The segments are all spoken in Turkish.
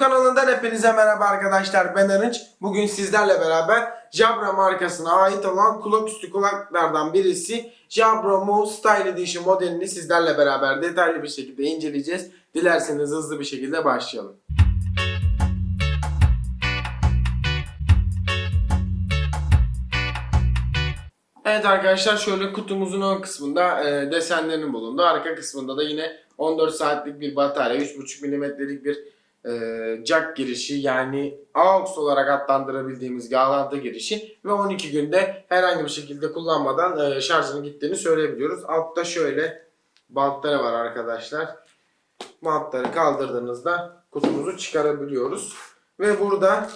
kanalından hepinize merhaba arkadaşlar ben Arınç. Bugün sizlerle beraber Jabra markasına ait olan kulaküstü kulaklardan birisi Jabra Mo Style Edition modelini sizlerle beraber detaylı bir şekilde inceleyeceğiz. Dilerseniz hızlı bir şekilde başlayalım. Evet arkadaşlar şöyle kutumuzun ön kısmında e, desenlerinin bulunduğu arka kısmında da yine 14 saatlik bir batarya 3.5 milimetrelik bir e, jack girişi yani AUX olarak adlandırabildiğimiz bağlantı girişi ve 12 günde herhangi bir şekilde kullanmadan e, şarjının gittiğini söyleyebiliyoruz. Altta şöyle bantları var arkadaşlar. Bantları kaldırdığınızda kutumuzu çıkarabiliyoruz. Ve burada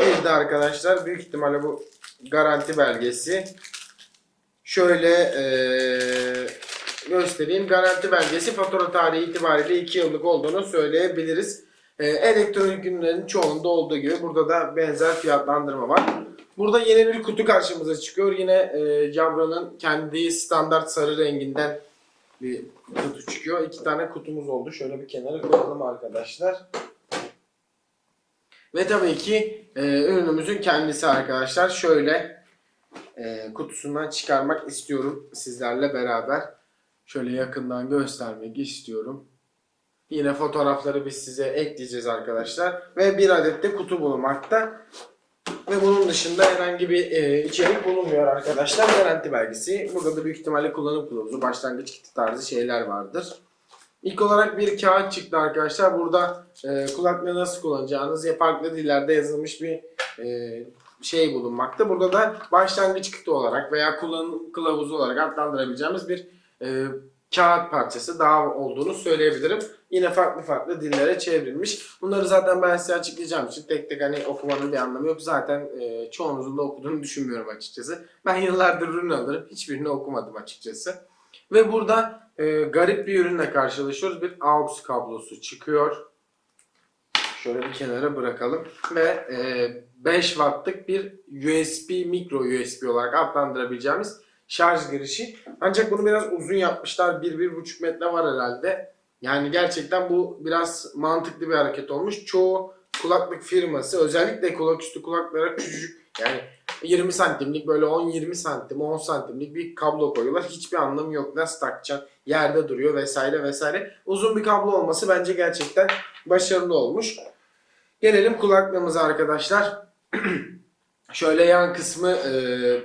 bir de arkadaşlar büyük ihtimalle bu garanti belgesi. Şöyle eee, göstereyim. Garanti belgesi fatura tarihi itibariyle 2 yıllık olduğunu söyleyebiliriz. Eee, elektronik ürünlerin çoğunda olduğu gibi burada da benzer fiyatlandırma var. Burada yeni bir kutu karşımıza çıkıyor. Yine eee Jabra'nın kendi standart sarı renginden bir kutu çıkıyor. İki tane kutumuz oldu. Şöyle bir kenara koyalım arkadaşlar. Ve tabii ki e, ürünümüzün kendisi arkadaşlar. Şöyle e, kutusundan çıkarmak istiyorum sizlerle beraber. Şöyle yakından göstermek istiyorum. Yine fotoğrafları biz size ekleyeceğiz arkadaşlar. Ve bir adet de kutu bulunmakta. Ve bunun dışında herhangi bir e, içerik bulunmuyor arkadaşlar. Garanti belgesi. Burada da büyük ihtimalle kullanım kılavuzu, başlangıç kiti tarzı şeyler vardır. İlk olarak bir kağıt çıktı arkadaşlar. Burada e, kulaklığı nasıl kullanacağınız ya farklı dillerde yazılmış bir e, şey bulunmakta. Burada da başlangıç kiti olarak veya kullanım kılavuzu olarak adlandırabileceğimiz bir e, kağıt parçası daha olduğunu söyleyebilirim. Yine farklı farklı dillere çevrilmiş. Bunları zaten ben size açıklayacağım için tek tek hani okumanın bir anlamı yok. Zaten e, çoğunuzun da okuduğunu düşünmüyorum açıkçası. Ben yıllardır ürün alırım. Hiçbirini okumadım açıkçası. Ve burada e, garip bir ürünle karşılaşıyoruz. Bir AUX kablosu çıkıyor. Şöyle bir kenara bırakalım. Ve e, 5 wattlık bir USB, mikro USB olarak adlandırabileceğimiz şarj girişi. Ancak bunu biraz uzun yapmışlar. 1-1,5 metre var herhalde. Yani gerçekten bu biraz mantıklı bir hareket olmuş. Çoğu kulaklık firması özellikle kulaküstü kulaklara küçücük yani 20 santimlik böyle 10-20 santim 10 santimlik bir kablo koyuyorlar. Hiçbir anlamı yok. Nasıl takacaksın? Yerde duruyor vesaire vesaire. Uzun bir kablo olması bence gerçekten başarılı olmuş. Gelelim kulaklığımıza arkadaşlar. Şöyle yan kısmı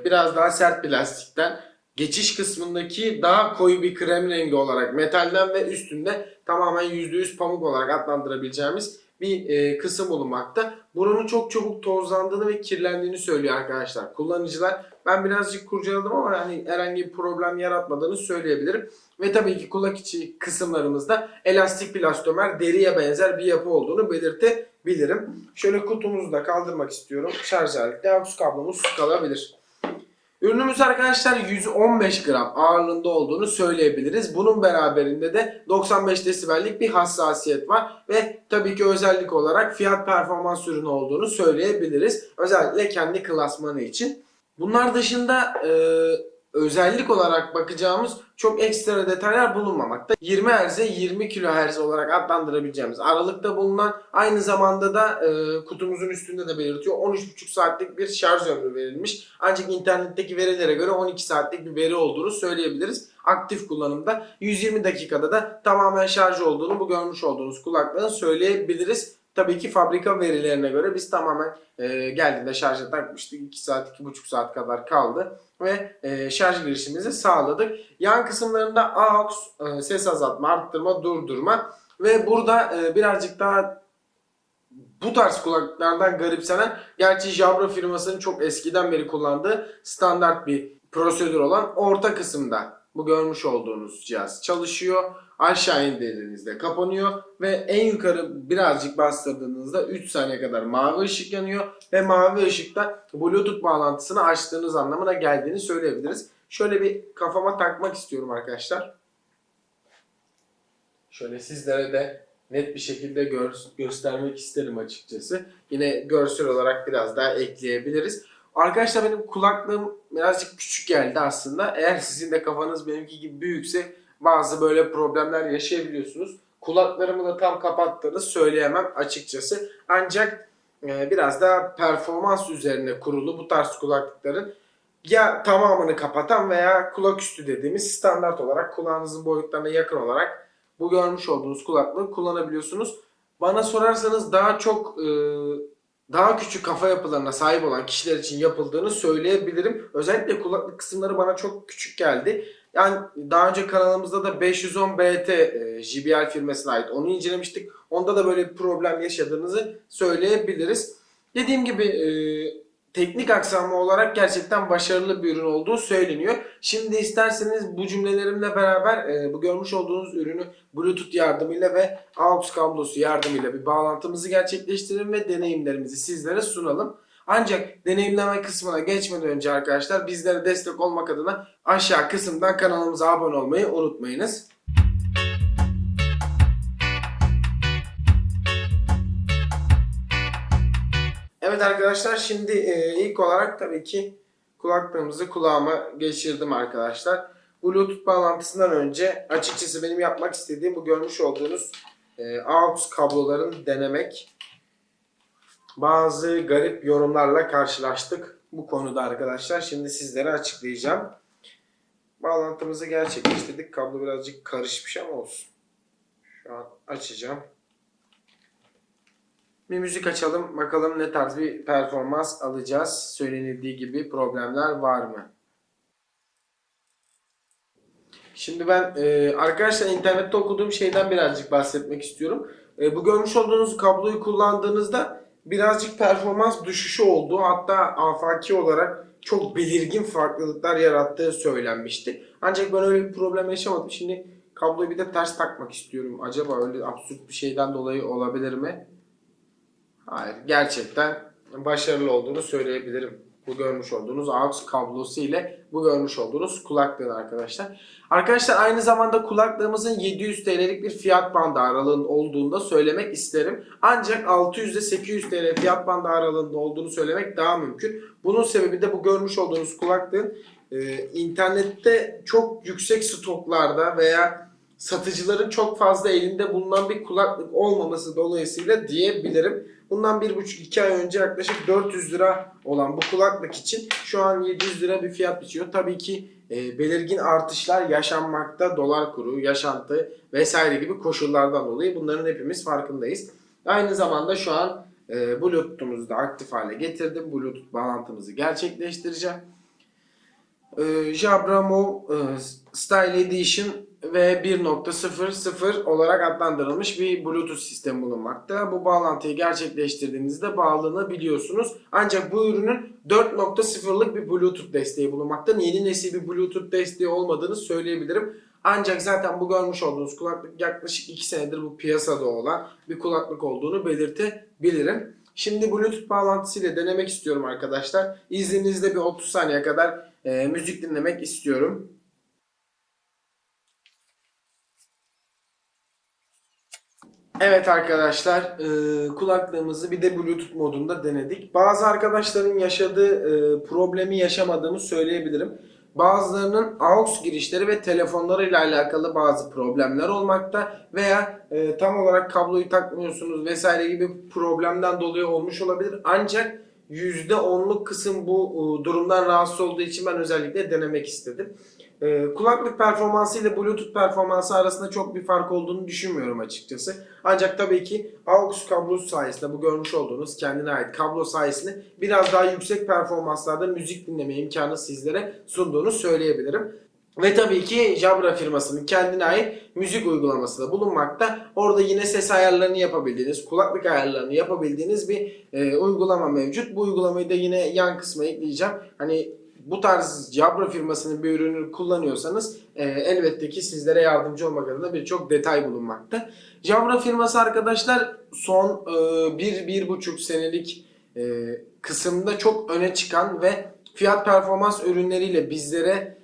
biraz daha sert plastikten. Geçiş kısmındaki daha koyu bir krem rengi olarak metalden ve üstünde tamamen %100 pamuk olarak adlandırabileceğimiz bir e, kısım bulunmakta. Buranın çok çabuk tozlandığını ve kirlendiğini söylüyor arkadaşlar. Kullanıcılar ben birazcık kurcaladım ama hani herhangi bir problem yaratmadığını söyleyebilirim. Ve tabii ki kulak içi kısımlarımızda elastik plastomer deriye benzer bir yapı olduğunu belirtebilirim. Şöyle kutumuzu da kaldırmak istiyorum. Şarj aleti AUX kablomuz kalabilir. Ürünümüz arkadaşlar 115 gram ağırlığında olduğunu söyleyebiliriz. Bunun beraberinde de 95 desibellik bir hassasiyet var ve tabii ki özellik olarak fiyat performans ürünü olduğunu söyleyebiliriz. Özellikle kendi klasmanı için. Bunlar dışında özellik olarak bakacağımız çok ekstra detaylar bulunmamakta. 20 Hz'e 20 kHz olarak adlandırabileceğimiz aralıkta bulunan aynı zamanda da e, kutumuzun üstünde de belirtiyor 13,5 saatlik bir şarj ömrü verilmiş. Ancak internetteki verilere göre 12 saatlik bir veri olduğunu söyleyebiliriz. Aktif kullanımda 120 dakikada da tamamen şarj olduğunu bu görmüş olduğunuz kulaklığın söyleyebiliriz. Tabii ki fabrika verilerine göre biz tamamen e, geldiğinde şarja takmıştık. 2 saat, 2,5 saat kadar kaldı ve e, şarj girişimizi sağladık. Yan kısımlarında AUX, e, ses azaltma, arttırma, durdurma ve burada e, birazcık daha bu tarz kulaklıklardan garipsenen, gerçi Jabra firmasının çok eskiden beri kullandığı standart bir prosedür olan orta kısımda bu görmüş olduğunuz cihaz çalışıyor. Aşağı indiğinizde kapanıyor ve en yukarı birazcık bastırdığınızda 3 saniye kadar mavi ışık yanıyor ve mavi ışıkta Bluetooth bağlantısını açtığınız anlamına geldiğini söyleyebiliriz. Şöyle bir kafama takmak istiyorum arkadaşlar. Şöyle sizlere de net bir şekilde gör- göstermek isterim açıkçası. Yine görsel olarak biraz daha ekleyebiliriz. Arkadaşlar benim kulaklığım birazcık küçük geldi aslında. Eğer sizin de kafanız benimki gibi büyükse bazı böyle problemler yaşayabiliyorsunuz. kulaklarımı da tam kapattığını söyleyemem açıkçası. Ancak e, biraz daha performans üzerine kurulu bu tarz kulaklıkların ya tamamını kapatan veya kulak üstü dediğimiz standart olarak kulağınızın boyutlarına yakın olarak bu görmüş olduğunuz kulaklığı kullanabiliyorsunuz. Bana sorarsanız daha çok e, daha küçük kafa yapılarına sahip olan kişiler için yapıldığını söyleyebilirim. Özellikle kulaklık kısımları bana çok küçük geldi. Yani daha önce kanalımızda da 510 BT e, JBL firmasına ait onu incelemiştik. Onda da böyle bir problem yaşadığınızı söyleyebiliriz. Dediğim gibi e, teknik aksamı olarak gerçekten başarılı bir ürün olduğu söyleniyor. Şimdi isterseniz bu cümlelerimle beraber e, bu görmüş olduğunuz ürünü Bluetooth yardımıyla ve AUX kablosu yardımıyla bir bağlantımızı gerçekleştirelim ve deneyimlerimizi sizlere sunalım. Ancak deneyimleme kısmına geçmeden önce arkadaşlar bizlere destek olmak adına aşağı kısımdan kanalımıza abone olmayı unutmayınız. Evet arkadaşlar şimdi e, ilk olarak tabii ki kulaklığımızı kulağıma geçirdim arkadaşlar. Bluetooth bağlantısından önce açıkçası benim yapmak istediğim bu görmüş olduğunuz e, AUX kablolarını denemek. Bazı garip yorumlarla karşılaştık bu konuda arkadaşlar. Şimdi sizlere açıklayacağım. Bağlantımızı gerçekleştirdik. Kablo birazcık karışmış ama olsun. Şu an açacağım. Bir müzik açalım. Bakalım ne tarz bir performans alacağız. Söylenildiği gibi problemler var mı? Şimdi ben e, arkadaşlar internette okuduğum şeyden birazcık bahsetmek istiyorum. E, bu görmüş olduğunuz kabloyu kullandığınızda birazcık performans düşüşü oldu. Hatta afaki olarak çok belirgin farklılıklar yarattığı söylenmişti. Ancak ben öyle bir problem yaşamadım. Şimdi kabloyu bir de ters takmak istiyorum. Acaba öyle absürt bir şeyden dolayı olabilir mi? Hayır. Gerçekten başarılı olduğunu söyleyebilirim. Bu görmüş olduğunuz AUX kablosu ile bu görmüş olduğunuz kulaklığın arkadaşlar. Arkadaşlar aynı zamanda kulaklığımızın 700 TL'lik bir fiyat bandı aralığında olduğunu da söylemek isterim. Ancak 600 ile 800 TL fiyat bandı aralığında olduğunu söylemek daha mümkün. Bunun sebebi de bu görmüş olduğunuz kulaklığın e, internette çok yüksek stoklarda veya satıcıların çok fazla elinde bulunan bir kulaklık olmaması dolayısıyla diyebilirim. Bundan 1,5-2 ay önce yaklaşık 400 lira olan bu kulaklık için şu an 700 lira bir fiyat biçiyor. Tabii ki e, belirgin artışlar yaşanmakta dolar kuru, yaşantı vesaire gibi koşullardan dolayı bunların hepimiz farkındayız. Aynı zamanda şu an e, Bluetooth'umuzu da aktif hale getirdim. Bluetooth bağlantımızı gerçekleştireceğim. E, Jabra Move e, Style Edition ve 1.00 olarak adlandırılmış bir Bluetooth sistemi bulunmakta. Bu bağlantıyı gerçekleştirdiğinizde bağlanabiliyorsunuz. Ancak bu ürünün 4.0'lık bir Bluetooth desteği bulunmakta. Yeni nesil bir Bluetooth desteği olmadığını söyleyebilirim. Ancak zaten bu görmüş olduğunuz kulaklık yaklaşık 2 senedir bu piyasada olan bir kulaklık olduğunu belirtebilirim. Şimdi Bluetooth bağlantısıyla denemek istiyorum arkadaşlar. İzninizle bir 30 saniye kadar e, müzik dinlemek istiyorum. Evet arkadaşlar e, kulaklığımızı bir de Bluetooth modunda denedik. Bazı arkadaşların yaşadığı e, problemi yaşamadığımı söyleyebilirim. Bazılarının AUX girişleri ve telefonlarıyla alakalı bazı problemler olmakta veya e, tam olarak kabloyu takmıyorsunuz vesaire gibi problemden dolayı olmuş olabilir. Ancak %10'luk kısım bu durumdan rahatsız olduğu için ben özellikle denemek istedim. E, kulaklık performansı ile Bluetooth performansı arasında çok bir fark olduğunu düşünmüyorum açıkçası. Ancak tabii ki AUX kablosu sayesinde bu görmüş olduğunuz kendine ait kablo sayesinde biraz daha yüksek performanslarda müzik dinleme imkanı sizlere sunduğunu söyleyebilirim. Ve tabii ki Jabra firmasının kendine ait müzik uygulaması da bulunmakta. Orada yine ses ayarlarını yapabildiğiniz, kulaklık ayarlarını yapabildiğiniz bir e, uygulama mevcut. Bu uygulamayı da yine yan kısma ekleyeceğim. Hani bu tarz Jabra firmasının bir ürünü kullanıyorsanız e, elbette ki sizlere yardımcı olmak adına birçok detay bulunmakta. Jabra firması arkadaşlar son e, bir, bir buçuk senelik e, kısımda çok öne çıkan ve fiyat performans ürünleriyle bizlere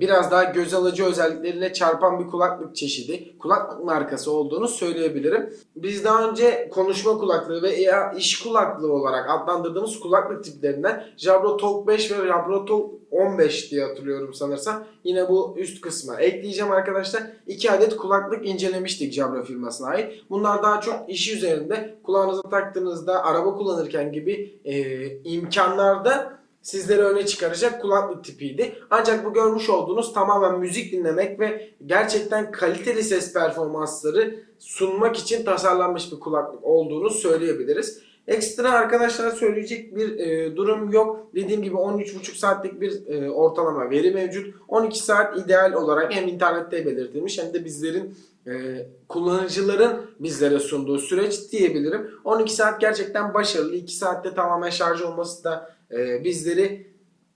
biraz daha göz alıcı özellikleriyle çarpan bir kulaklık çeşidi, kulaklık markası olduğunu söyleyebilirim. Biz daha önce konuşma kulaklığı ve ya iş kulaklığı olarak adlandırdığımız kulaklık tiplerinden Jabra Talk 5 ve Jabra Talk 15 diye hatırlıyorum sanırsam. Yine bu üst kısma ekleyeceğim arkadaşlar. 2 adet kulaklık incelemiştik Jabra firmasına ait. Bunlar daha çok iş üzerinde kulağınıza taktığınızda araba kullanırken gibi e, imkanlarda sizleri öne çıkaracak kulaklık tipiydi. Ancak bu görmüş olduğunuz tamamen müzik dinlemek ve gerçekten kaliteli ses performansları sunmak için tasarlanmış bir kulaklık olduğunu söyleyebiliriz. Ekstra arkadaşlar söyleyecek bir e, durum yok. Dediğim gibi 13,5 saatlik bir e, ortalama veri mevcut. 12 saat ideal olarak hem internette belirtilmiş hem de bizlerin e, kullanıcıların bizlere sunduğu süreç diyebilirim. 12 saat gerçekten başarılı. 2 saatte tamamen şarj olması da e, bizleri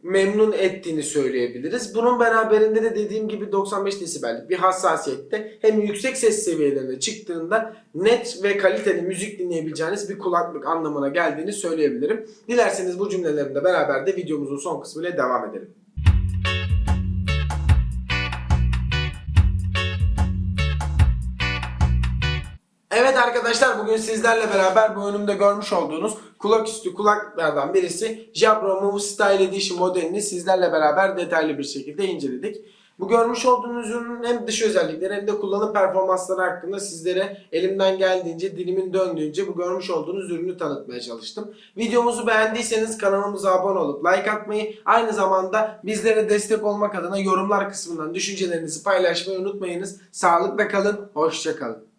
memnun ettiğini söyleyebiliriz. Bunun beraberinde de dediğim gibi 95 desibellik bir hassasiyette hem yüksek ses seviyelerine çıktığında net ve kaliteli müzik dinleyebileceğiniz bir kulaklık anlamına geldiğini söyleyebilirim. Dilerseniz bu cümlelerimle beraber de videomuzun son kısmıyla devam edelim. Evet arkadaşlar bugün sizlerle beraber bu önümde görmüş olduğunuz kulaküstü kulaklıklardan birisi Jabra Move Style Edition modelini sizlerle beraber detaylı bir şekilde inceledik. Bu görmüş olduğunuz ürünün hem dış özellikleri hem de kullanım performansları hakkında sizlere elimden geldiğince, dilimin döndüğünce bu görmüş olduğunuz ürünü tanıtmaya çalıştım. Videomuzu beğendiyseniz kanalımıza abone olup like atmayı, aynı zamanda bizlere destek olmak adına yorumlar kısmından düşüncelerinizi paylaşmayı unutmayınız. Sağlıkla kalın, hoşça kalın.